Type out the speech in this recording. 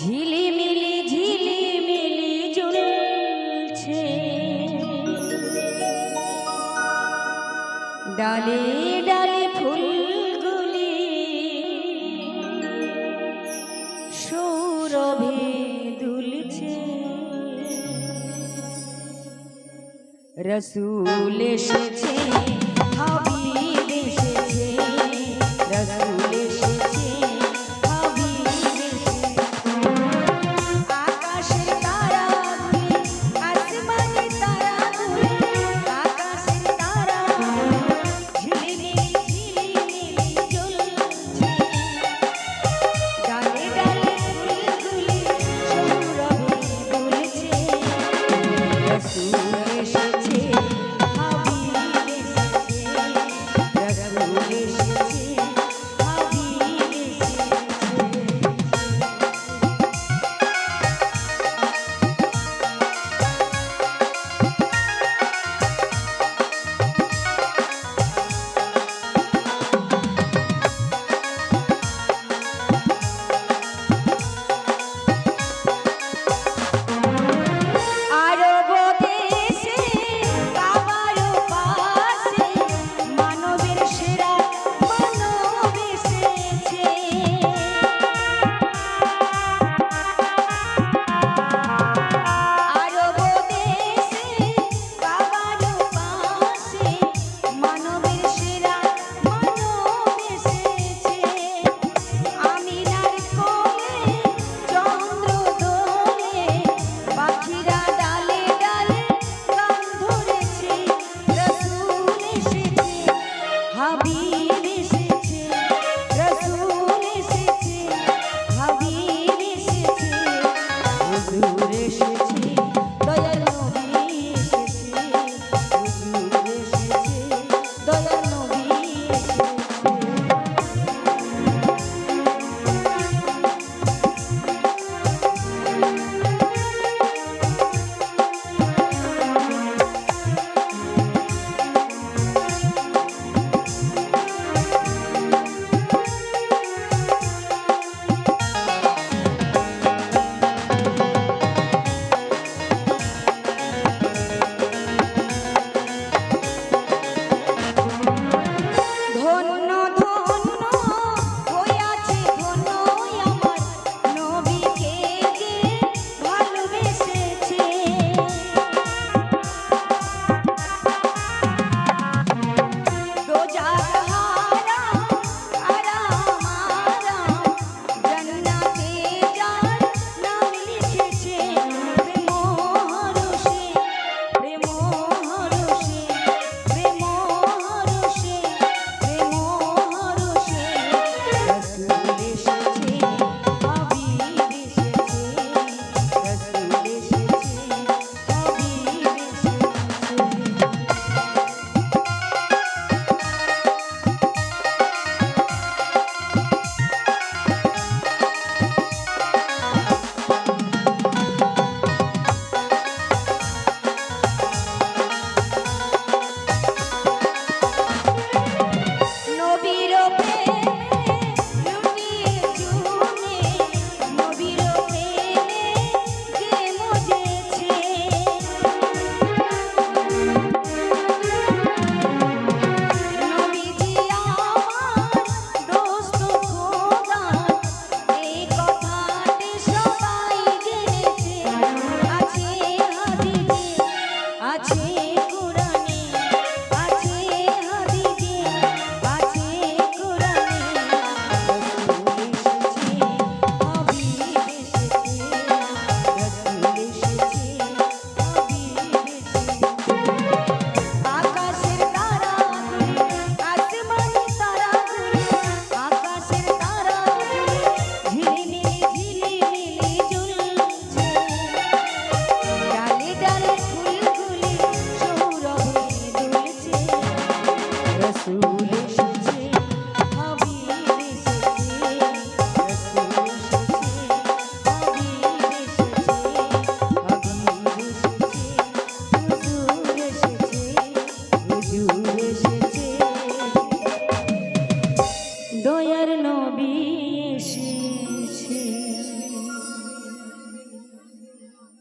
ঝিলিমিলি ঝিলিমিলি জ্বলছে। ডালে ডালে ফুলগুলি সৌরভে দুলছে। রসুল এসেছে